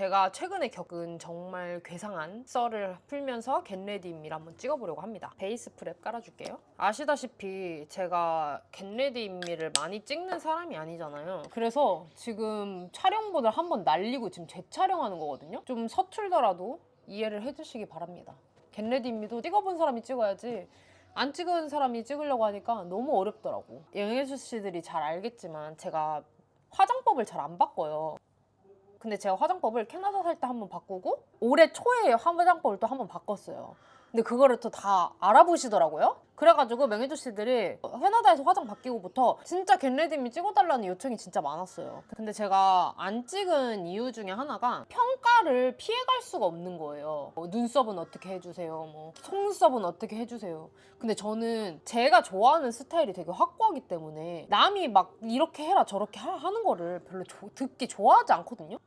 제가 최근에 겪은 정말 괴상한 썰을 풀면서 겟레디임미를 한번 찍어보려고 합니다. 베이스 프랩 깔아줄게요. 아시다시피 제가 겟레디임미를 많이 찍는 사람이 아니잖아요. 그래서 지금 촬영본을 한번 날리고 지금 재촬영하는 거거든요. 좀 서툴더라도 이해를 해주시기 바랍니다. 겟레디임미도 찍어본 사람이 찍어야지 안 찍은 사람이 찍으려고 하니까 너무 어렵더라고. 영예주 씨들이 잘 알겠지만 제가 화장법을 잘 안 바꿔요. 근데 제가 화장법을 캐나다 살 때 한 번 바꾸고 올해 초에 화장법을 또 한 번 바꿨어요. 근데 그거를 또 다 알아보시더라고요. 그래가지고 명예주 씨들이 캐나다에서 화장 바뀌고부터 진짜 겟레디미 찍어달라는 요청이 진짜 많았어요. 근데 제가 안 찍은 이유 중에 하나가 평가를 피해갈 수가 없는 거예요. 뭐 눈썹은 어떻게 해주세요. 뭐 속눈썹은 어떻게 해주세요. 근데 저는 제가 좋아하는 스타일이 되게 확고하기 때문에 남이 막 이렇게 해라 저렇게 하- 하는 거를 별로 조- 듣기 좋아하지 않거든요.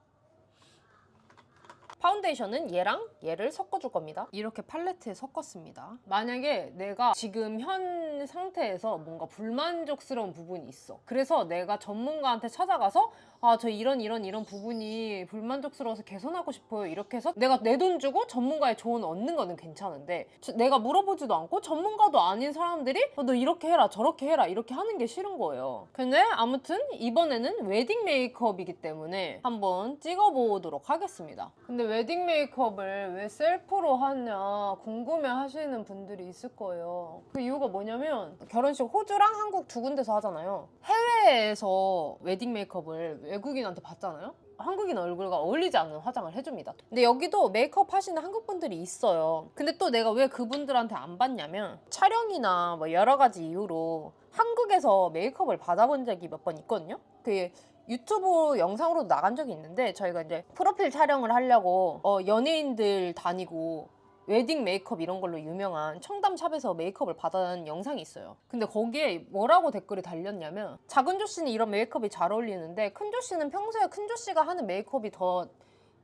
파운데이션은 얘랑 얘를 섞어줄 겁니다. 이렇게 팔레트에 섞었습니다. 만약에 내가 지금 현 상태에서 뭔가 불만족스러운 부분이 있어. 그래서 내가 전문가한테 찾아가서 아, 저 이런 이런 이런 부분이 불만족스러워서 개선하고 싶어요. 이렇게 해서 내가 내 돈 주고 전문가의 조언을 얻는 거는 괜찮은데 저- 내가 물어보지도 않고 전문가도 아닌 사람들이 어, 너 이렇게 해라 저렇게 해라 이렇게 하는 게 싫은 거예요. 근데 아무튼 이번에는 웨딩 메이크업이기 때문에 한번 찍어보도록 하겠습니다. 근데 웨딩 메이크업을 왜 셀프로 하냐 궁금해 하시는 분들이 있을 거예요. 그 이유가 뭐냐면 결혼식 호주랑 한국 두 군데서 하잖아요. 해외에서 웨딩 메이크업을 외국인한테 받잖아요. 한국인 얼굴과 어울리지 않는 화장을 해줍니다. 근데 여기도 메이크업 하시는 한국 분들이 있어요. 근데 또 내가 왜 그분들한테 안 받냐면 촬영이나 뭐 여러 가지 이유로 한국에서 메이크업을 받아본 적이 몇 번 있거든요. 그 유튜브 영상으로도 나간 적이 있는데 저희가 이제 프로필 촬영을 하려고 어, 연예인들 다니고 웨딩 메이크업 이런 걸로 유명한 청담샵에서 메이크업을 받은 영상이 있어요. 근데 거기에 뭐라고 댓글이 달렸냐면 작은 조 씨는 이런 메이크업이 잘 어울리는데 큰 조 씨는 평소에 큰 조 씨가 하는 메이크업이 더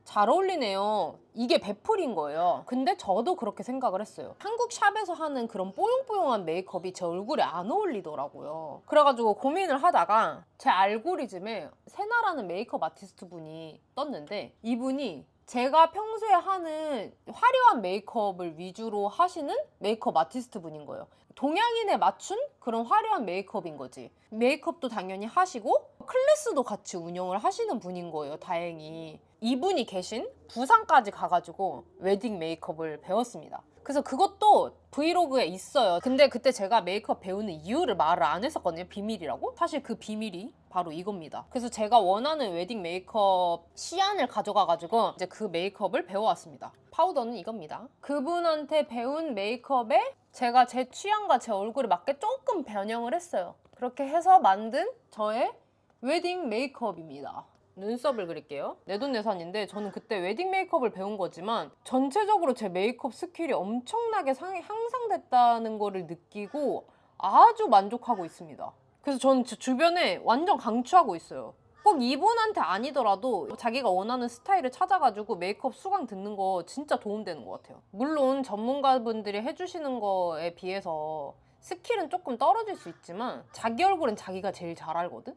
잘 어울리네요. 이게 베풀인 거예요. 근데 저도 그렇게 생각을 했어요. 한국 샵에서 하는 그런 뽀용뽀용한 메이크업이 제 얼굴에 안 어울리더라고요. 그래가지고 고민을 하다가 제 알고리즘에 세나라는 메이크업 아티스트 분이 떴는데 이분이 제가 평소에 하는 화려한 메이크업을 위주로 하시는 메이크업 아티스트 분인 거예요. 동양인에 맞춘 그런 화려한 메이크업인 거지. 메이크업도 당연히 하시고 클래스도 같이 운영을 하시는 분인 거예요. 다행히. 이분이 계신 부산까지 가가지고 웨딩 메이크업을 배웠습니다. 그래서 그것도 브이로그에 있어요. 근데 그때 제가 메이크업 배우는 이유를 말을 안 했었거든요. 비밀이라고. 사실 그 비밀이 바로 이겁니다. 그래서 제가 원하는 웨딩 메이크업 시안을 가져가가지고 이제 그 메이크업을 배워왔습니다. 파우더는 이겁니다. 그분한테 배운 메이크업에 제가 제 취향과 제 얼굴에 맞게 조금 변형을 했어요. 그렇게 해서 만든 저의 웨딩 메이크업입니다. 눈썹을 그릴게요. 내돈내산인데 저는 그때 웨딩 메이크업을 배운 거지만 전체적으로 제 메이크업 스킬이 엄청나게 상- 향상됐다는 거를 느끼고 아주 만족하고 있습니다. 그래서 저는 제 주변에 완전 강추하고 있어요. 꼭 이분한테 아니더라도 자기가 원하는 스타일을 찾아가지고 메이크업 수강 듣는 거 진짜 도움되는 것 같아요. 물론 전문가분들이 해주시는 거에 비해서 스킬은 조금 떨어질 수 있지만 자기 얼굴은 자기가 제일 잘 알거든?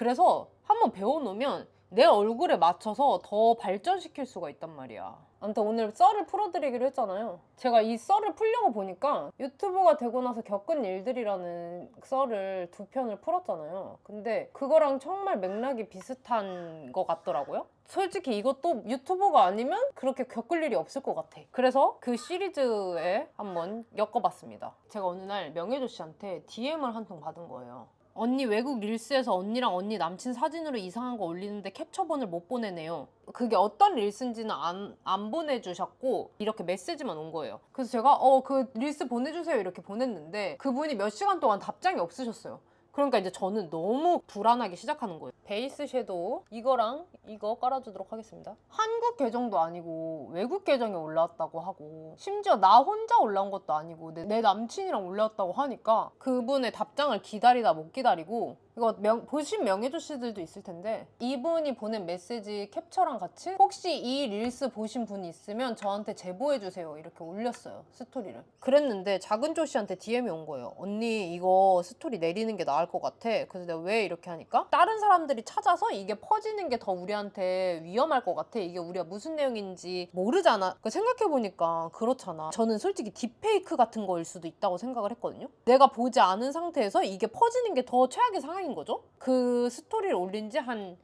그래서 한번 배워놓으면 내 얼굴에 맞춰서 더 발전시킬 수가 있단 말이야. 아무튼 오늘 썰을 풀어드리기로 했잖아요. 제가 이 썰을 풀려고 보니까 유튜버가 되고 나서 겪은 일들이라는 썰을 두 편을 풀었잖아요. 근데 그거랑 정말 맥락이 비슷한 것 같더라고요. 솔직히 이것도 유튜버가 아니면 그렇게 겪을 일이 없을 것 같아. 그래서 그 시리즈에 한번 엮어봤습니다. 제가 어느 날 명예조 씨한테 DM을 한 통 받은 거예요. 언니 외국 릴스에서 언니랑 언니 남친 사진으로 이상한 거 올리는데 캡처본을 못 보내네요. 그게 어떤 릴스인지는 안, 안 보내주셨고 이렇게 메시지만 온 거예요. 그래서 제가 어 그 릴스 보내주세요 이렇게 보냈는데 그분이 몇 시간 동안 답장이 없으셨어요. 그러니까 이제 저는 너무 불안하기 시작하는 거예요. 베이스 섀도우 이거랑 이거 깔아주도록 하겠습니다. 한국 계정도 아니고 외국 계정에 올라왔다고 하고 심지어 나 혼자 올라온 것도 아니고 내, 내 남친이랑 올라왔다고 하니까 그분의 답장을 기다리다 못 기다리고 이거 명, 보신 명예조 씨들도 있을 텐데 이분이 보낸 메시지 캡처랑 같이 혹시 이 릴스 보신 분이 있으면 저한테 제보해 주세요. 이렇게 올렸어요 스토리를. 그랬는데 작은 조 씨한테 DM이 온 거예요 언니 이거 스토리 내리는 게 나을 것 같아. 그래서 내가 왜 이렇게 하니까? 다른 사람들이 찾아서 이게 퍼지는 게 더 우리한테 위험할 것 같아. 이게 우리가 무슨 내용인지 모르잖아. 그 생각해보니까 그렇잖아. 저는 솔직히 딥페이크 같은 거일 수도 있다고 생각을 했거든요. 내가 보지 않은 상태에서 이게 퍼지는 게 더 최악의 상황인 거죠 그 스토리를 올린 지 한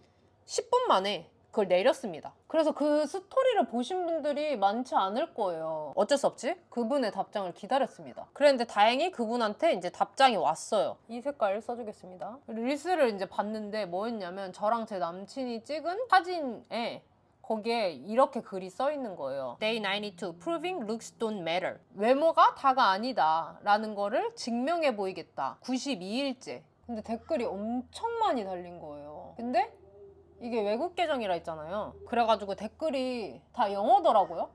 10분 만에 그걸 내렸습니다. 그래서 그 스토리를 보신 분들이 많지 않을 거예요. 어쩔 수 없지? 그분의 답장을 기다렸습니다. 그랬는데 다행히 그분한테 이제 답장이 왔어요. 이 색깔 써주겠습니다. 릴스를 이제 봤는데 뭐였냐면 저랑 제 남친이 찍은 사진에 거기에 이렇게 글이 써 있는 거예요. Day 92, proving looks don't matter. 외모가 다가 아니다. 라는 거를 증명해 보이겠다. 92일째. 근데 댓글이 엄청 많이 달린 거예요. 근데 이게 외국 계정이라 했잖아요. 그래가지고 댓글이 다 영어더라고요.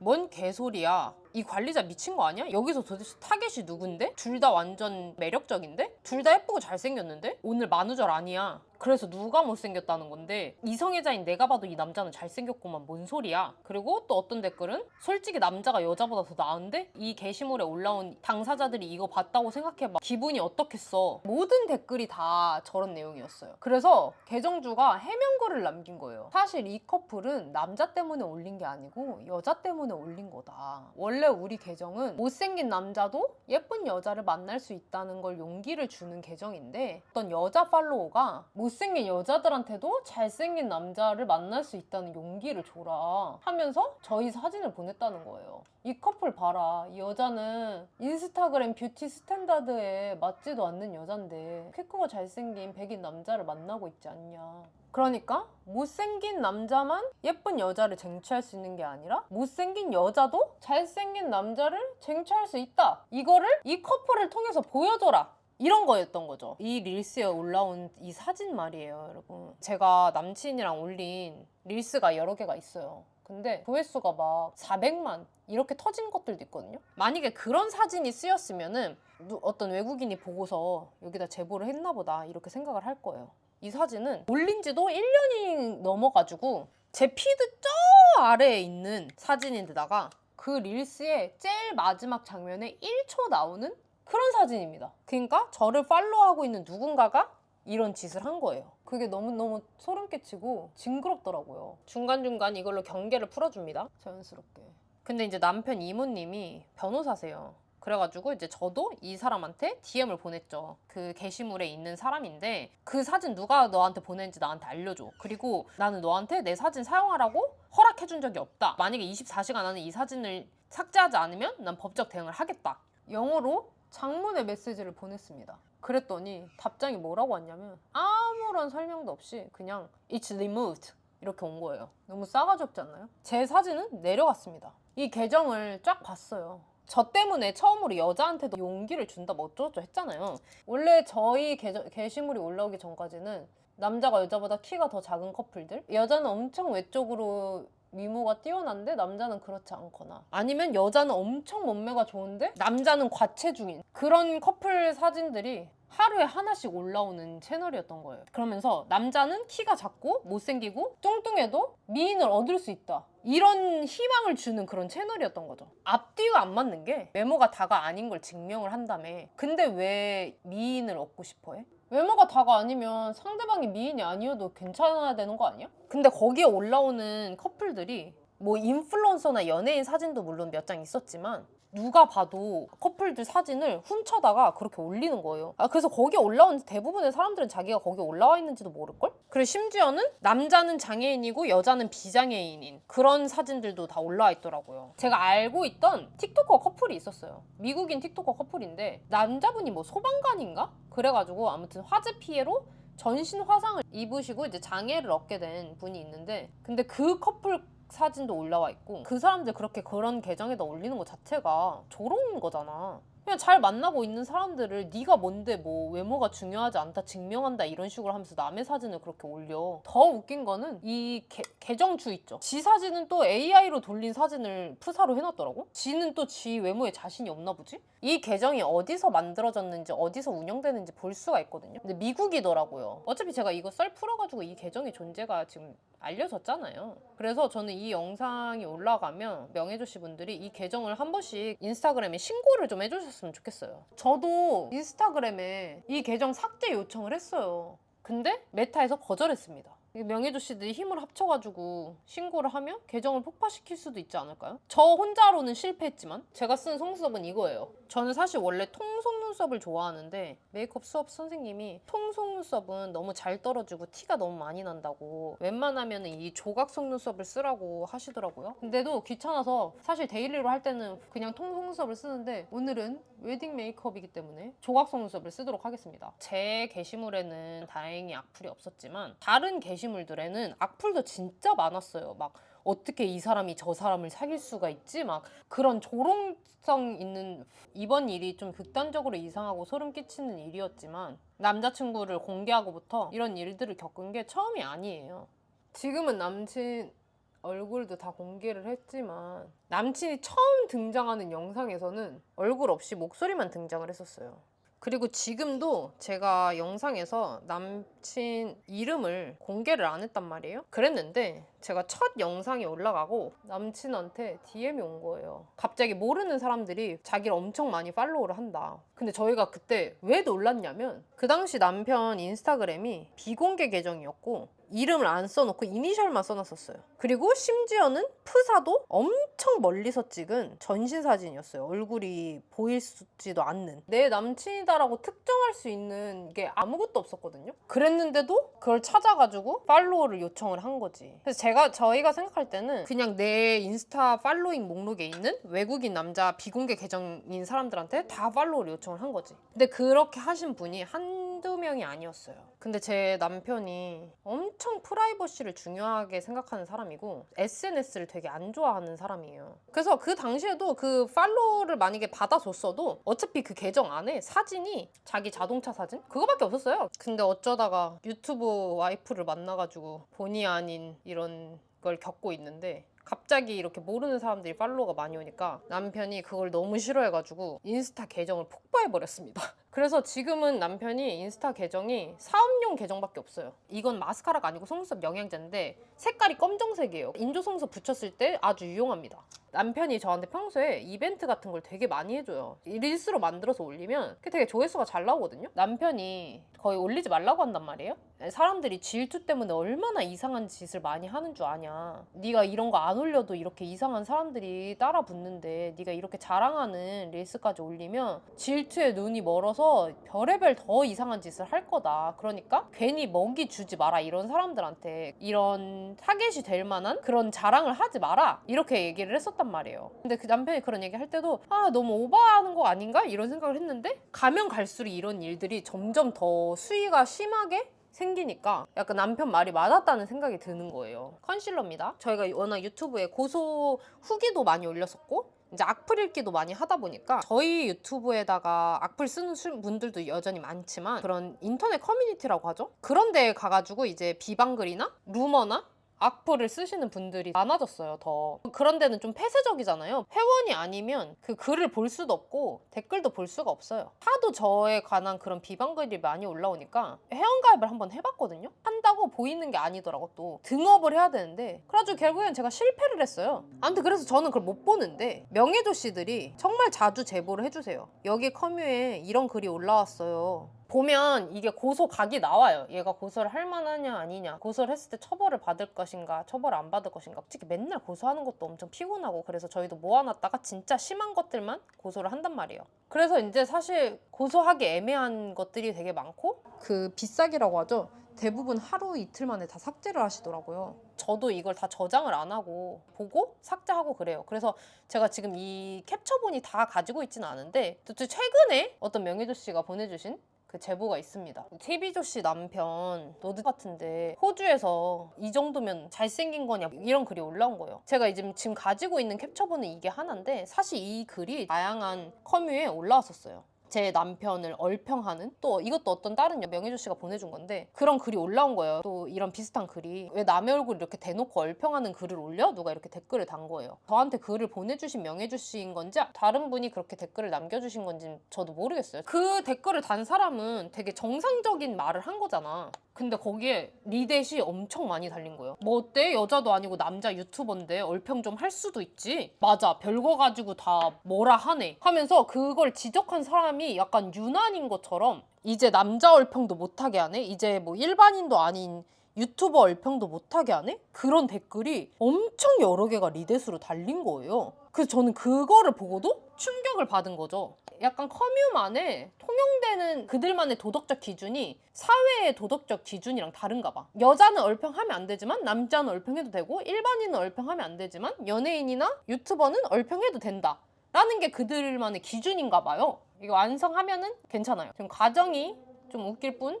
뭔 개소리야. 이 관리자 미친 거 아니야? 여기서 도대체 타겟이 누군데? 둘 다 완전 매력적인데? 둘 다 예쁘고 잘생겼는데? 오늘 만우절 아니야. 그래서 누가 못생겼다는 건데 이성애자인 내가 봐도 이 남자는 잘생겼구만 뭔 소리야? 그리고 또 어떤 댓글은 솔직히 남자가 여자보다 더 나은데 이 게시물에 올라온 당사자들이 이거 봤다고 생각해봐. 기분이 어떻겠어? 모든 댓글이 다 저런 내용이었어요. 그래서 계정주가 해명글을 남긴 거예요. 사실 이 커플은 남자 때문에 올린 게 아니고 여자 때문에 올린 거다. 원래 우리 계정은 못생긴 남자도 예쁜 여자를 만날 수 있다는 걸 용기를 주는 계정인데 어떤 여자 팔로워가 못 생긴 여자들한테도 잘생긴 남자를 만날 수 있다는 용기를 줘라 하면서 저희 사진을 보냈다는 거예요. 이 커플 봐라. 이 여자는 인스타그램 뷰티 스탠다드에 맞지도 않는 여잔데 키 크고 잘생긴 백인 남자를 만나고 있지 않냐. 그러니까 못생긴 남자만 예쁜 여자를 쟁취할 수 있는 게 아니라 못생긴 여자도 잘생긴 남자를 쟁취할 수 있다. 이거를 이 커플을 통해서 보여줘라. 이런 거였던 거죠. 이 릴스에 올라온 이 사진 말이에요, 여러분. 제가 남친이랑 올린 릴스가 여러 개가 있어요. 근데 조회수가 막 400만 이렇게 터진 것들도 있거든요. 만약에 그런 사진이 쓰였으면은 누- 어떤 외국인이 보고서 여기다 제보를 했나 보다 이렇게 생각을 할 거예요. 이 사진은 올린 지도 1년이 넘어가지고 제 피드 저 아래에 있는 사진인데다가 그 릴스의 제일 마지막 장면에 1초 나오는 그런 사진입니다. 그러니까 저를 팔로우하고 있는 누군가가 이런 짓을 한 거예요. 그게 너무너무 소름 끼치고 징그럽더라고요. 중간중간 이걸로 경계를 풀어줍니다. 자연스럽게. 근데 이제 남편 이모님이 변호사세요. 그래가지고 이제 저도 이 사람한테 DM을 보냈죠. 그 게시물에 있는 사람인데 그 사진 누가 너한테 보낸지 나한테 알려줘. 그리고 나는 너한테 내 사진 사용하라고 허락해준 적이 없다. 만약에 24시간 안에 이 사진을 삭제하지 않으면 난 법적 대응을 하겠다. 영어로 장문의 메시지를 보냈습니다. 그랬더니 답장이 뭐라고 왔냐면 아무런 설명도 없이 그냥 It's removed 이렇게 온 거예요. 너무 싸가지 없지 않나요? 제 사진은 내려갔습니다. 이 계정을 쫙 봤어요. 저 때문에 처음으로 여자한테도 용기를 준다 뭐 어쩌고 했잖아요. 원래 저희 계정, 게시물이 올라오기 전까지는 남자가 여자보다 키가 더 작은 커플들 여자는 엄청 외적으로 미모가 뛰어난데 남자는 그렇지 않거나 아니면 여자는 엄청 몸매가 좋은데 남자는 과체중인 그런 커플 사진들이 하루에 하나씩 올라오는 채널이었던 거예요. 그러면서 남자는 키가 작고 못생기고 뚱뚱해도 미인을 얻을 수 있다. 이런 희망을 주는 그런 채널이었던 거죠. 앞뒤가 안 맞는 게 외모가 다가 아닌 걸 증명을 한다며. 근데 왜 미인을 얻고 싶어 해? 외모가 다가 아니면 상대방이 미인이 아니어도 괜찮아야 되는 거 아니야? 근데 거기에 올라오는 커플들이 뭐 인플루언서나 연예인 사진도 물론 몇 장 있었지만 누가 봐도 커플들 사진을 훔쳐다가 그렇게 올리는 거예요. 아 그래서 거기에 올라온 대부분의 사람들은 자기가 거기에 올라와 있는지도 모를걸? 그리고 심지어는 남자는 장애인이고 여자는 비장애인인 그런 사진들도 다 올라와 있더라고요. 제가 알고 있던 틱토커 커플이 있었어요. 미국인 틱토커 커플인데 남자분이 뭐 소방관인가? 그래가지고 아무튼 화재 피해로 전신 화상을 입으시고 이제 장애를 얻게 된 분이 있는데 근데 그 커플 사진도 올라와 있고 그 사람들 그렇게 그런 계정에다 올리는 것 자체가 조롱인 거잖아. 그냥 잘 만나고 있는 사람들을 네가 뭔데 뭐 외모가 중요하지 않다 증명한다 이런 식으로 하면서 남의 사진을 그렇게 올려. 더 웃긴 거는 이 계, 계정주 있죠. 지 사진은 또 AI로 돌린 사진을 프사로 해놨더라고. 지는 또 지 외모에 자신이 없나 보지? 이 계정이 어디서 만들어졌는지 어디서 운영되는지 볼 수가 있거든요. 근데 미국이더라고요. 어차피 제가 이거 썰 풀어가지고 이 계정의 존재가 지금 알려졌잖아요. 그래서 저는 이 영상이 올라가면 명예조 씨 분들이 이 계정을 한 번씩 인스타그램에 신고를 좀 해주셨으면 좋겠어요. 저도 인스타그램에 이 계정 삭제 요청을 했어요. 근데 메타에서 거절했습니다. 이 명예조씨들이 힘을 합쳐가지고 신고를 하면 계정을 폭파시킬 수도 있지 않을까요? 저 혼자로는 실패했지만 제가 쓴 속눈썹은 이거예요. 저는 사실 원래 통속눈썹을 좋아하는데 메이크업 수업 선생님이 통속눈썹은 너무 잘 떨어지고 티가 너무 많이 난다고 웬만하면 이 조각 속눈썹을 쓰라고 하시더라고요. 근데도 귀찮아서 사실 데일리로 할 때는 그냥 통속눈썹을 쓰는데 오늘은 웨딩 메이크업이기 때문에 조각 속눈썹을 쓰도록 하겠습니다. 제 게시물에는 다행히 악플이 없었지만 다른 게시물들에는 악플도 진짜 많았어요. 막 어떻게 이 사람이 저 사람을 사귈 수가 있지? 막 그런 조롱성 있는 이번 일이 좀 극단적으로 이상하고 소름 끼치는 일이었지만 남자친구를 공개하고부터 이런 일들을 겪은 게 처음이 아니에요. 지금은 남친 얼굴도 다 공개를 했지만 남친이 처음 등장하는 영상에서는 얼굴 없이 목소리만 등장을 했었어요. 그리고 지금도 제가 영상에서 남친 이름을 공개를 안 했단 말이에요. 그랬는데 제가 첫 영상이 올라가고 남친한테 DM이 온 거예요. 갑자기 모르는 사람들이 자기를 엄청 많이 팔로우를 한다. 근데 저희가 그때 왜 놀랐냐면 그 당시 남편 인스타그램이 비공개 계정이었고 이름을 안 써놓고 이니셜만 써놨었어요. 그리고 심지어는 프사도 엄청 멀리서 찍은 전신 사진이었어요. 얼굴이 보이지도 않는. 내 남친이다라고 특정할 수 있는 게 아무것도 없었거든요. 그랬는데도 그걸 찾아가지고 팔로우를 요청을 한 거지. 그래서 제가 저희가 생각할 때는 그냥 내 인스타 팔로잉 목록에 있는 외국인 남자 비공개 계정인 사람들한테 다 팔로우를 요청을 한 거지. 근데 그렇게 하신 분이 한두 명이 아니었어요. 근데 제 남편이 엄청 프라이버시를 중요하게 생각하는 사람이고 SNS를 되게 안 좋아하는 사람이에요. 그래서 그 당시에도 그 팔로우를 만약에 받아줬어도 어차피 그 계정 안에 사진이 자기 자동차 사진 그거밖에 없었어요. 근데 어쩌다가 유튜브 와이프를 만나가지고 본의 아닌 이런 걸 겪고 있는데 갑자기 이렇게 모르는 사람들이 팔로워가 많이 오니까 남편이 그걸 너무 싫어해가지고 인스타 계정을 폭파해버렸습니다. 그래서 지금은 남편이 인스타 계정이 사업용 계정밖에 없어요. 이건 마스카라가 아니고 속눈썹 영양제인데 색깔이 검정색이에요. 인조 속눈썹 붙였을 때 아주 유용합니다. 남편이 저한테 평소에 이벤트 같은 걸 되게 많이 해줘요. 릴스로 만들어서 올리면 그게 되게 조회수가 잘 나오거든요. 남편이 거의 올리지 말라고 한단 말이에요. 사람들이 질투 때문에 얼마나 이상한 짓을 많이 하는 줄 아냐. 네가 이런 거 안 올려도 이렇게 이상한 사람들이 따라 붙는데 네가 이렇게 자랑하는 릴스까지 올리면 질투에 눈이 멀어서 별의별 더 이상한 짓을 할 거다. 그러니까 괜히 먹이 주지 마라. 이런 사람들한테 이런 타겟이 될 만한 그런 자랑을 하지 마라. 이렇게 얘기를 했었단 말이에요. 근데 그 남편이 그런 얘기 할 때도 아 너무 오버하는 거 아닌가 이런 생각을 했는데 가면 갈수록 이런 일들이 점점 더 수위가 심하게 생기니까 약간 남편 말이 맞았다는 생각이 드는 거예요. 컨실러입니다. 저희가 워낙 유튜브에 고소 후기도 많이 올렸었고 이제 악플 읽기도 많이 하다 보니까 저희 유튜브에다가 악플 쓰는 수- 분들도 여전히 많지만 그런 인터넷 커뮤니티라고 하죠. 그런 데에 가가지고 이제 비방글이나 루머나 악플을 쓰시는 분들이 많아졌어요, 더. 그런 데는 좀 폐쇄적이잖아요. 회원이 아니면 그 글을 볼 수도 없고 댓글도 볼 수가 없어요. 하도 저에 관한 그런 비방글이 많이 올라오니까 회원가입을 한번 해봤거든요. 한다고 보이는 게 아니더라고 또. 등업을 해야 되는데 그래가지고 결국엔 제가 실패를 했어요. 아무튼 그래서 저는 그걸 못 보는데 명예조 씨들이 정말 자주 제보를 해주세요. 여기 커뮤에 이런 글이 올라왔어요. 보면 이게 고소 각이 나와요. 얘가 고소를 할 만하냐 아니냐. 고소를 했을 때 처벌을 받을 것인가, 처벌을 안 받을 것인가. 솔직히 맨날 고소하는 것도 엄청 피곤하고 그래서 저희도 모아놨다가 진짜 심한 것들만 고소를 한단 말이에요. 그래서 이제 사실 고소하기 애매한 것들이 되게 많고 그 비싸기라고 하죠. 대부분 하루 이틀 만에 다 삭제를 하시더라고요. 저도 이걸 다 저장을 안 하고 보고 삭제하고 그래요. 그래서 제가 지금 이 캡처본이 다 가지고 있지는 않은데 또 최근에 어떤 명예조 씨가 보내주신 그 제보가 있습니다. TV조 씨 남편 너드 같은데 호주에서 이 정도면 잘생긴 거냐 이런 글이 올라온 거예요. 제가 지금 지금 가지고 있는 캡처본은 이게 하나인데 사실 이 글이 다양한 커뮤에 올라왔었어요. 제 남편을 얼평하는 또 이것도 어떤 다른 명예조 씨가 보내준 건데 그런 글이 올라온 거예요. 또 이런 비슷한 글이 왜 남의 얼굴 이렇게 대놓고 얼평하는 글을 올려? 누가 이렇게 댓글을 단 거예요. 저한테 글을 보내주신 명예조 씨인 건지 다른 분이 그렇게 댓글을 남겨주신 건지 저도 모르겠어요. 그 댓글을 단 사람은 되게 정상적인 말을 한 거잖아. 근데 거기에 리댓이 엄청 많이 달린 거예요. 뭐 어때? 여자도 아니고 남자 유튜버인데 얼평 좀 할 수도 있지. 맞아. 별거 가지고 다 뭐라 하네. 하면서 그걸 지적한 사람이 약간 유난인 것처럼 이제 남자 얼평도 못하게 하네. 이제 뭐 일반인도 아닌 유튜버 얼평도 못하게 하네? 그런 댓글이 엄청 여러 개가 리댓으로 달린 거예요. 그래서 저는 그거를 보고도 충격을 받은 거죠. 약간 커뮤만에 통용되는 그들만의 도덕적 기준이 사회의 도덕적 기준이랑 다른가 봐. 여자는 얼평하면 안 되지만 남자는 얼평해도 되고 일반인은 얼평하면 안 되지만 연예인이나 유튜버는 얼평해도 된다. 라는 게 그들만의 기준인가 봐요. 이거 완성하면은 괜찮아요. 지금 과정이 좀 웃길 뿐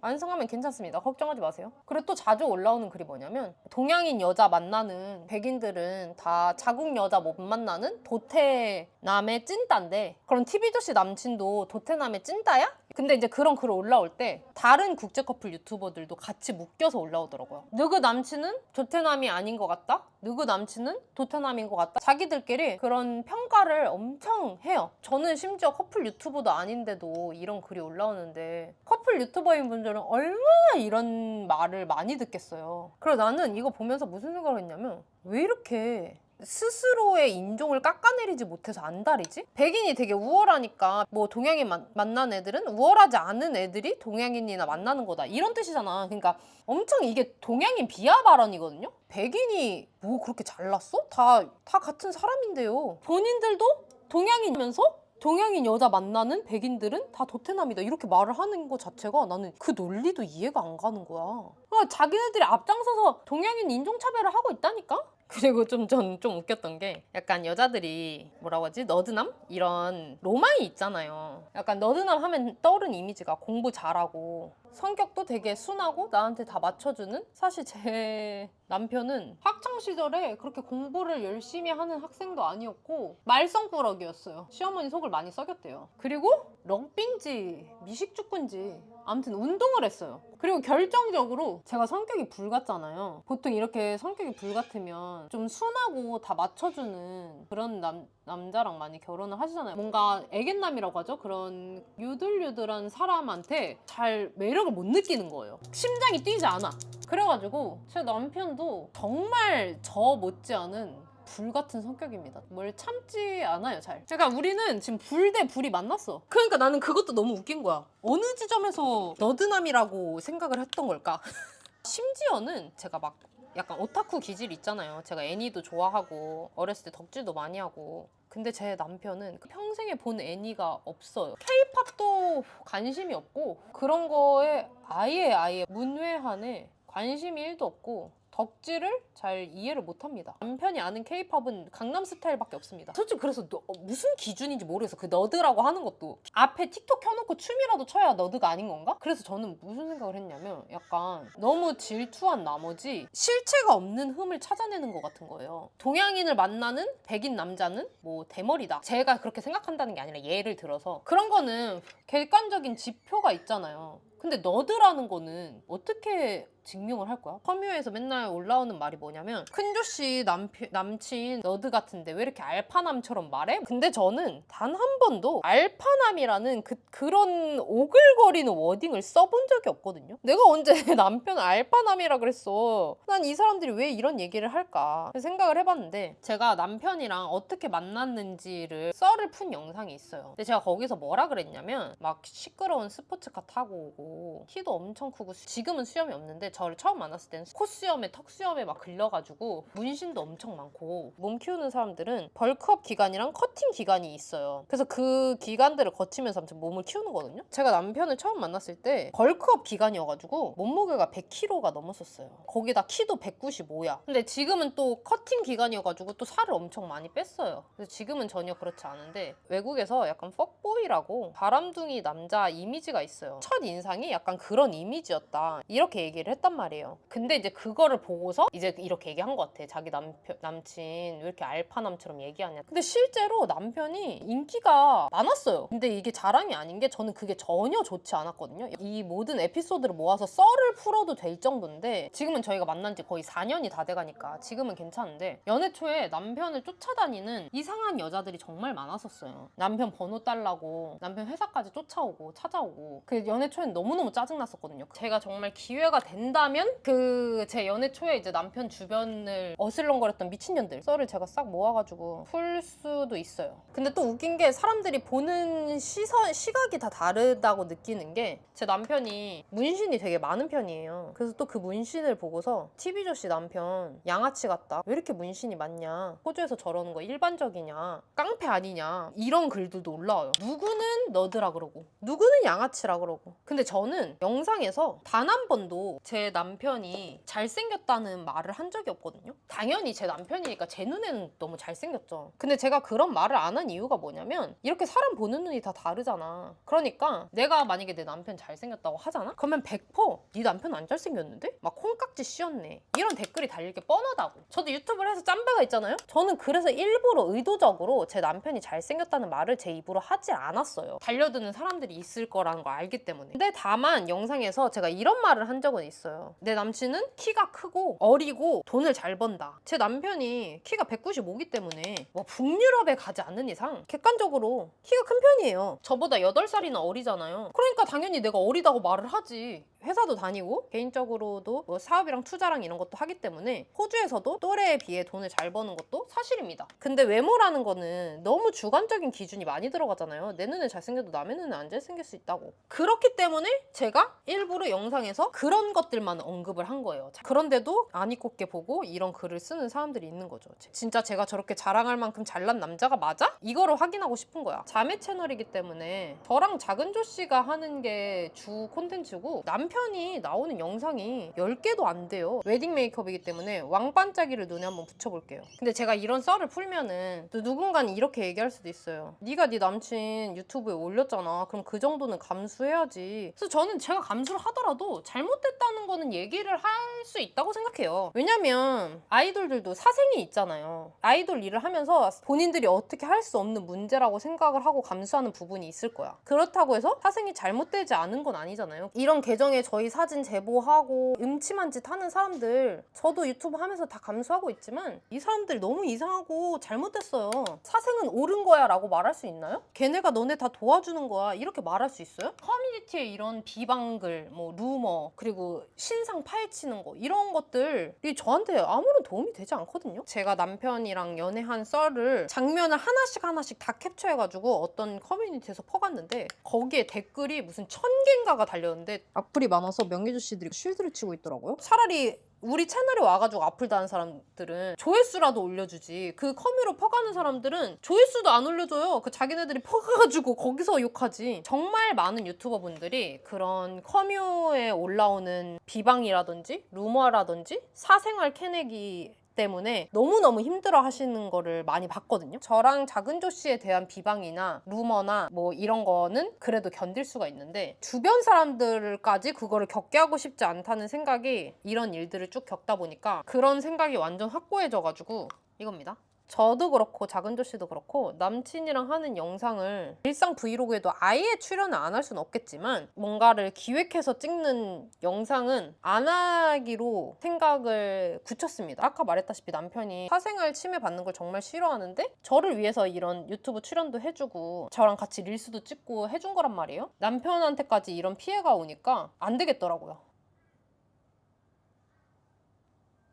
완성하면 괜찮습니다. 걱정하지 마세요. 그리고 또 자주 올라오는 글이 뭐냐면 동양인 여자 만나는 백인들은 다 자국 여자 못 만나는 도태남의 찐따인데 그럼 TV조씨 남친도 도태남의 찐따야? 근데 이제 그런 글 올라올 때 다른 국제 커플 유튜버들도 같이 묶여서 올라오더라고요. 누구 남친은 도태남이 아닌 것 같다? 누구 남친은 도태남인 것 같다? 자기들끼리 그런 평가를 엄청 해요. 저는 심지어 커플 유튜버도 아닌데도 이런 글이 올라오는데 커플 유튜버인 분들은 얼마나 이런 말을 많이 듣겠어요. 그래서 나는 이거 보면서 무슨 생각을 했냐면 왜 이렇게 스스로의 인종을 깎아내리지 못해서 안달이지? 백인이 되게 우월하니까 뭐 동양인 만, 만난 애들은 우월하지 않은 애들이 동양인이나 만나는 거다 이런 뜻이잖아. 그러니까 엄청 이게 동양인 비하 발언이거든요. 백인이 뭐 그렇게 잘났어? 다 다 같은 사람인데요. 본인들도 동양인이면서 동양인 여자 만나는 백인들은 다 도태남이다 이렇게 말을 하는 것 자체가 나는 그 논리도 이해가 안 가는 거야. 그러니까 자기네들이 앞장서서 동양인 인종차별을 하고 있다니까? 그리고 좀전좀 웃겼던 게 약간 여자들이 뭐라고 하지 너드남 이런 로망이 있잖아요. 약간 너드남 하면 떠오르는 이미지가 공부 잘하고 성격도 되게 순하고 나한테 다 맞춰주는 사실 제 남편은 학창 시절에 그렇게 공부를 열심히 하는 학생도 아니었고 말썽꾸러기였어요. 시어머니 속을 많이 썩였대요. 그리고 럭비인지 미식축구인지 아무튼 운동을 했어요. 그리고 결정적으로 제가 성격이 불같잖아요. 보통 이렇게 성격이 불같으면 좀 순하고 다 맞춰주는 그런 남, 남자랑 많이 결혼을 하시잖아요. 뭔가 애견남이라고 하죠. 그런 유들유들한 사람한테 잘 매력을 못 느끼는 거예요. 심장이 뛰지 않아. 그래가지고 제 남편도 정말 저 못지않은 불 같은 성격입니다. 뭘 참지 않아요, 잘. 그러니까 우리는 지금 불 대 불이 만났어. 그러니까 나는 그것도 너무 웃긴 거야. 어느 지점에서 너드남이라고 생각을 했던 걸까? 심지어는 제가 막 약간 오타쿠 기질 있잖아요. 제가 애니도 좋아하고 어렸을 때 덕질도 많이 하고. 근데 제 남편은 평생에 본 애니가 없어요. 케이팝도 관심이 없고 그런 거에 아예 아예 문외한에 관심이 1도 없고 덕질을 잘 이해를 못합니다. 남편이 아는 케이팝은 강남 스타일밖에 없습니다. 솔직히 그래서 너- 어, 무슨 기준인지 모르겠어. 그 너드라고 하는 것도 앞에 틱톡 켜놓고 춤이라도 춰야 너드가 아닌 건가? 그래서 저는 무슨 생각을 했냐면 약간 너무 질투한 나머지 실체가 없는 흠을 찾아내는 것 같은 거예요. 동양인을 만나는 백인 남자는 뭐 대머리다. 제가 그렇게 생각한다는 게 아니라 예를 들어서 그런 거는 객관적인 지표가 있잖아요. 근데 너드라는 거는 어떻게 증명을 할 거야? 커뮤에서 맨날 올라오는 말이 뭐냐면 큰조 씨 남편, 남친 너드 같은데 왜 이렇게 알파남처럼 말해? 근데 저는 단 한 번도 알파남이라는 그, 그런 오글거리는 워딩을 써본 적이 없거든요. 내가 언제 내 남편을 알파남이라 그랬어. 난 이 사람들이 왜 이런 얘기를 할까 생각을 해봤는데 제가 남편이랑 어떻게 만났는지를 썰을 푼 영상이 있어요. 근데 제가 거기서 뭐라 그랬냐면 막 시끄러운 스포츠카 타고 오고 키도 엄청 크고 수- 지금은 수염이 없는데 저를 처음 만났을 때는 코수염에 턱수염에 막 걸려가지고 문신도 엄청 많고 몸 키우는 사람들은 벌크업 기간이랑 커팅 기간이 있어요. 그래서 그 기간들을 거치면서 아무튼 몸을 키우는 거거든요. 제가 남편을 처음 만났을 때 벌크업 기간이어가지고 몸무게가 100kg가 넘었었어요. 거기다 키도 195야. 근데 지금은 또 커팅 기간이어가지고 또 살을 엄청 많이 뺐어요. 그래서 지금은 전혀 그렇지 않은데 외국에서 약간 퍽보이라고 바람둥이 남자 이미지가 있어요. 첫 인상이 약간 그런 이미지였다. 이렇게 얘기를 했단 말이에요. 근데 이제 그거를 보고서 이제 이렇게 얘기한 것 같아. 자기 남편, 남친 왜 이렇게 알파남처럼 얘기하냐. 근데 실제로 남편이 인기가 많았어요. 근데 이게 자랑이 아닌 게 저는 그게 전혀 좋지 않았거든요. 이 모든 에피소드를 모아서 썰을 풀어도 될 정도인데 지금은 저희가 만난 지 거의 4년이 다 돼가니까 지금은 괜찮은데 연애 초에 남편을 쫓아다니는 이상한 여자들이 정말 많았었어요. 남편 번호 달라고 남편 회사까지 쫓아오고 찾아오고 그 연애 초엔 너무너무 짜증났었거든요. 제가 정말 기회가 된다 면 그 제 연애 초에 이제 남편 주변을 어슬렁거렸던 미친년들 썰을 제가 싹 모아가지고 풀 수도 있어요. 근데 또 웃긴 게 사람들이 보는 시선 시각이 다 다르다고 느끼는 게 제 남편이 문신이 되게 많은 편이에요. 그래서 또 그 문신을 보고서 TV 조씨 남편 양아치 같다. 왜 이렇게 문신이 많냐? 호주에서 저러는 거 일반적이냐? 깡패 아니냐? 이런 글들도 올라와요. 누구는 너드라 그러고 누구는 양아치라 그러고. 근데 저는 영상에서 단 한 번도 제 남편이 잘생겼다는 말을 한 적이 없거든요. 당연히 제 남편이니까 제 눈에는 너무 잘생겼죠. 근데 제가 그런 말을 안 한 이유가 뭐냐면 이렇게 사람 보는 눈이 다 다르잖아. 그러니까 내가 만약에 내 남편 잘생겼다고 하잖아? 그러면 100%네 남편 안 잘생겼는데? 막 콩깍지 씌었네. 이런 댓글이 달릴 게 뻔하다고. 저도 유튜브를 해서 짬배가 있잖아요? 저는 그래서 일부러 의도적으로 제 남편이 잘생겼다는 말을 제 입으로 하지 않았어요. 달려드는 사람들이 있을 거라는 걸 알기 때문에. 근데 다만 영상에서 제가 이런 말을 한 적은 있어요. 내 남친은 키가 크고 어리고 돈을 잘 번다. 제 남편이 키가 195기 때문에 뭐 북유럽에 가지 않는 이상 객관적으로 키가 큰 편이에요. 저보다 8살이나 어리잖아요. 그러니까 당연히 내가 어리다고 말을 하지. 회사도 다니고 개인적으로도 뭐 사업이랑 투자랑 이런 것도 하기 때문에 호주에서도 또래에 비해 돈을 잘 버는 것도 사실입니다. 근데 외모라는 거는 너무 주관적인 기준이 많이 들어가잖아요. 내 눈에 잘생겨도 남의 눈에 안 잘생길 수 있다고. 그렇기 때문에 제가 일부러 영상에서 그런 것들만 언급을 한 거예요. 자, 그런데도 안 이꼽게 보고 이런 글을 쓰는 사람들이 있는 거죠. 제- 진짜 제가 저렇게 자랑할 만큼 잘난 남자가 맞아? 이거를 확인하고 싶은 거야. 자매 채널이기 때문에 저랑 작은 조 씨가 하는 게 주 콘텐츠고 남 편이 나오는 영상이 10개도 안 돼요. 웨딩 메이크업이기 때문에 왕반짝이를 눈에 한번 붙여볼게요. 근데 제가 이런 썰을 풀면은 또 누군가는 이렇게 얘기할 수도 있어요. 네가 네 남친 유튜브에 올렸잖아. 그럼 그 정도는 감수해야지. 그래서 저는 제가 감수를 하더라도 잘못됐다는 거는 얘기를 할 수 있다고 생각해요. 왜냐면 아이돌들도 사생이 있잖아요. 아이돌 일을 하면서 본인들이 어떻게 할 수 없는 문제라고 생각을 하고 감수하는 부분이 있을 거야. 그렇다고 해서 사생이 잘못되지 않은 건 아니잖아요. 이런 계정에 저희 사진 제보하고 음침한 짓 하는 사람들 저도 유튜브 하면서 다 감수하고 있지만 이 사람들 너무 이상하고 잘못됐어요. 사생은 옳은 거야 라고 말할 수 있나요? 걔네가 너네 다 도와주는 거야 이렇게 말할 수 있어요? 커뮤니티에 이런 비방글, 뭐 루머, 그리고 신상 파헤치는 거 이런 것들이 저한테 아무런 도움이 되지 않거든요. 제가 남편이랑 연애한 썰을 장면을 하나씩 하나씩 다 캡처해가지고 어떤 커뮤니티에서 퍼갔는데 거기에 댓글이 무슨 천 개인가가 달렸는데 악플이 많아서 명예주 씨들이 쉴드를 치고 있더라고요. 차라리 우리 채널에 와가지고 악플 다는 사람들은 조회수라도 올려주지. 그 커뮤로 퍼가는 사람들은 조회수도 안 올려줘요. 그 자기네들이 퍼가가지고 거기서 욕하지. 정말 많은 유튜버 분들이 그런 커뮤에 올라오는 비방이라든지 루머라든지 사생활 캐내기 때문에 너무너무 힘들어 하시는 거를 많이 봤거든요. 저랑 작은조 씨에 대한 비방이나 루머나 뭐 이런 거는 그래도 견딜 수가 있는데 주변 사람들까지 그거를 겪게 하고 싶지 않다는 생각이 이런 일들을 쭉 겪다 보니까 그런 생각이 완전 확고해져가지고 이겁니다. 저도 그렇고 작은조 씨도 그렇고 남친이랑 하는 영상을 일상 브이로그에도 아예 출연을 안 할 수는 없겠지만 뭔가를 기획해서 찍는 영상은 안 하기로 생각을 굳혔습니다. 아까 말했다시피 남편이 사생활 침해 받는 걸 정말 싫어하는데 저를 위해서 이런 유튜브 출연도 해주고 저랑 같이 릴스도 찍고 해준 거란 말이에요. 남편한테까지 이런 피해가 오니까 안 되겠더라고요.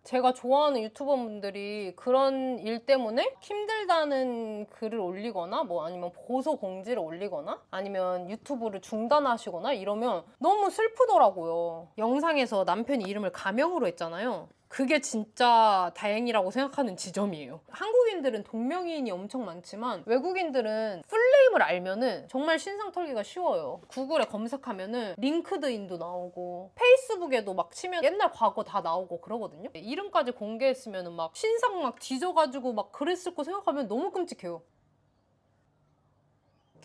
제가 좋아하는 유튜버분들이 그런 일 때문에 힘들다는 글을 올리거나 뭐 아니면 고소 공지를 올리거나 아니면 유튜브를 중단하시거나 이러면 너무 슬프더라고요. 영상에서 남편이 이름을 가명으로 했잖아요. 그게 진짜 다행이라고 생각하는 지점이에요. 한국인들은 동명이인이 엄청 많지만 외국인들은 풀네임을 알면은 정말 신상 털기가 쉬워요. 구글에 검색하면은 링크드인도 나오고 페이스북에도 막 치면 옛날 과거 다 나오고 그러거든요. 이름까지 공개했으면은 막 신상 막 뒤져가지고 막 그랬을 거 생각하면 너무 끔찍해요.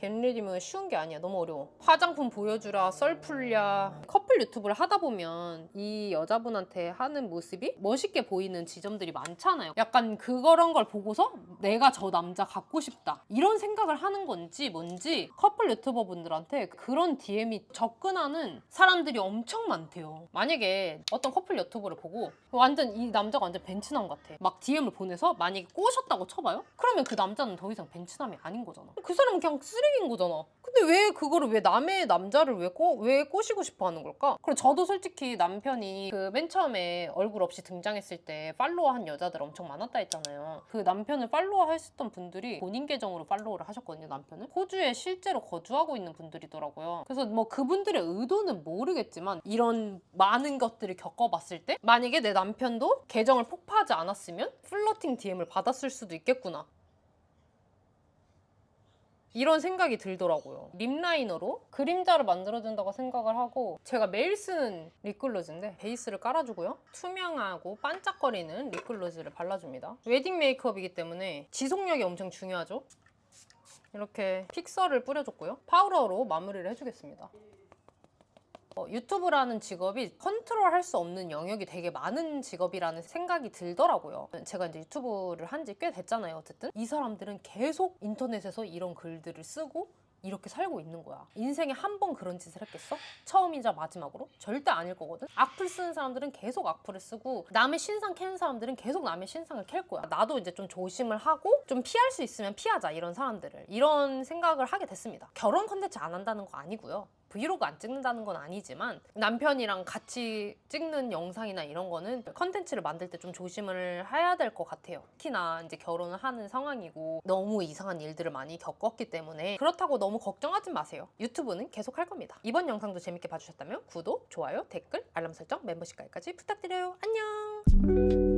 겟리dim은 쉬운 게 아니야. 너무 어려워. 화장품 보여주라, 썰 풀랴. 커플 유튜브를 하다 보면 이 여자분한테 하는 모습이 멋있게 보이는 지점들이 많잖아요. 약간 그런 걸 보고서 내가 저 남자 갖고 싶다. 이런 생각을 하는 건지 뭔지 커플 유튜버 분들한테 그런 DM이 접근하는 사람들이 엄청 많대요. 만약에 어떤 커플 유튜브를 보고 완전 이 남자가 완전 벤츠남 같아. 막 DM을 보내서 만약에 꼬셨다고 쳐봐요? 그러면 그 남자는 더 이상 벤츠남이 아닌 거잖아. 그 사람은 그냥 쓰레기 인 거잖아. 근데 왜 그거를 왜 남의 남자를 왜, 꼬, 왜 꼬시고 싶어 하는 걸까? 그리고 저도 솔직히 남편이 그 맨 처음에 얼굴 없이 등장했을 때 팔로워 한 여자들 엄청 많았다 했잖아요. 그 남편을 팔로워 하셨던 분들이 본인 계정으로 팔로우를 하셨거든요, 남편은. 호주에 실제로 거주하고 있는 분들이더라고요. 그래서 뭐 그분들의 의도는 모르겠지만 이런 많은 것들을 겪어봤을 때 만약에 내 남편도 계정을 폭파하지 않았으면 플러팅 DM을 받았을 수도 있겠구나. 이런 생각이 들더라고요. 립라이너로 그림자를 만들어준다고 생각을 하고 제가 매일 쓰는 립글로즈인데 베이스를 깔아주고요. 투명하고 반짝거리는 립글로즈를 발라줍니다. 웨딩 메이크업이기 때문에 지속력이 엄청 중요하죠. 이렇게 픽서를 뿌려줬고요. 파우더로 마무리를 해주겠습니다. 어, 유튜브라는 직업이 컨트롤할 수 없는 영역이 되게 많은 직업이라는 생각이 들더라고요. 제가 이제 유튜브를 한 지 꽤 됐잖아요. 어쨌든 이 사람들은 계속 인터넷에서 이런 글들을 쓰고 이렇게 살고 있는 거야. 인생에 한 번 그런 짓을 했겠어? 처음이자 마지막으로? 절대 아닐 거거든. 악플 쓰는 사람들은 계속 악플을 쓰고 남의 신상 캐는 사람들은 계속 남의 신상을 캘 거야. 나도 이제 좀 조심을 하고 좀 피할 수 있으면 피하자 이런 사람들을 이런 생각을 하게 됐습니다. 결혼 컨텐츠 안 한다는 거 아니고요. 브이로그 안 찍는다는 건 아니지만 남편이랑 같이 찍는 영상이나 이런 거는 컨텐츠를 만들 때 좀 조심을 해야 될 것 같아요. 특히나 이제 결혼을 하는 상황이고 너무 이상한 일들을 많이 겪었기 때문에 그렇다고 너무 걱정하지 마세요. 유튜브는 계속 할 겁니다. 이번 영상도 재밌게 봐주셨다면 구독, 좋아요, 댓글, 알람 설정, 멤버십 가입까지 부탁드려요. 안녕!